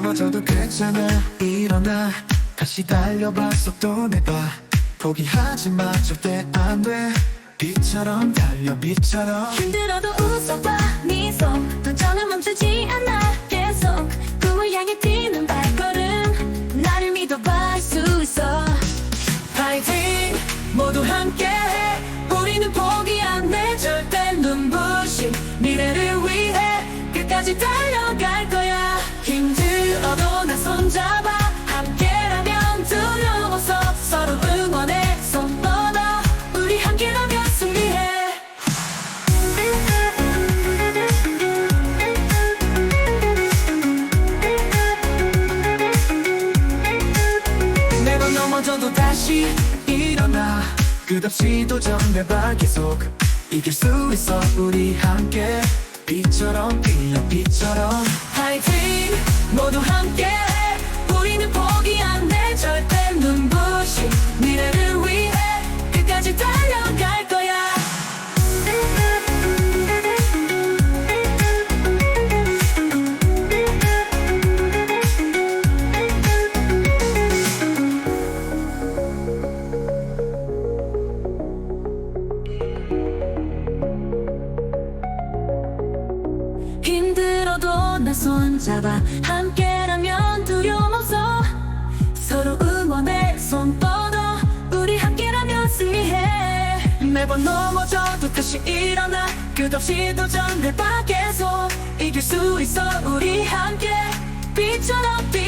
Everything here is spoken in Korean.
넘어져도 괜찮아. 일어나. 다시 달려봐 속도 내봐. 포기하지 마 절대 안돼. 빛처럼 달려 빛처럼. 힘들어도 웃어봐 미소. 도전은 멈추지 않아 계속. 꿈을 향해 뛰는 발걸음. 나를 믿어봐 할수 있어. 파이팅! 모두 함께해. 우리는 포기 안해 절대 눈부신 나 손잡아 함께라면 두려워서 서로 응원해. 손 뻗어 우리 함께라면 승리해. 매번 넘어져도 다시 일어나. 끝없이 도전 해봐. 계속 이길 수 있어. 우리 함께 우리는 포기 안해 절대 눈부신 미래를 위해 끝까지 달려갈 거야. 힘들어도 나 손잡아 함께 매번 넘어져도 다시 일어나 끝없이 도전해봐 계속. 이길 수 있어 우리 함께. 빛처럼 빛